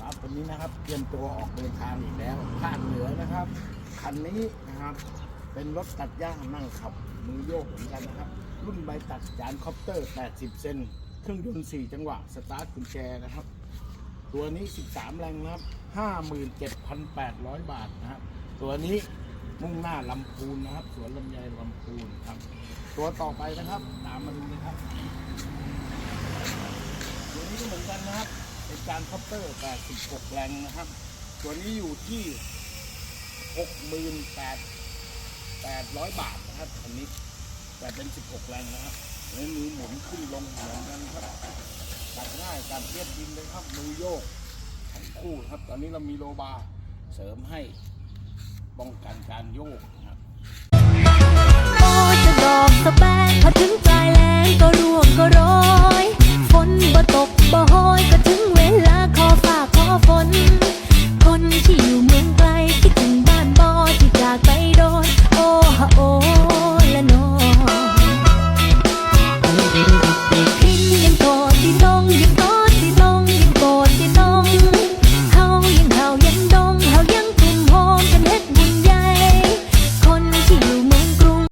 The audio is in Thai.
ครับวันนี้นะครับเตรียมตัวออกเดินทางอีกแล้วภาคเหนือนะครับคันนี้นะครับ เป็นรถตัดหญ้านั่งขับ มือโยกเหมือนกันนะครับ รุ่นใบตัดจานคอปเตอร์ 80 เซนเครื่องยนต์4จังหวะสตาร์ทกุญแจนะครับ ตัวนี้ 13 แรงนะครับ 57,800 บาทนะครับ ตัวนี้มุ่งหน้าลำพูนนะครับ สวนลำไยลำพูนครับ ตัวต่อไปนะครับ ตามมาดูเลยครับตัวนี้ก็เหมือนกันนะครับ เป็นการคอปเตอร์ 86 แรงนะครับ ตัวนี้อยู่ที่ 68,800 บาทนะครับอันนี้ แต่เป็น 16 แรงนะครับในมือหมุนขึ้นลงเหมือนกันครับตัดง่ายการเทียบดินเลยครับ มือโยกทั้งคู่ครับ ตอนนี้เรามีโลบาเสริมให้ป้องกันการโยกนะ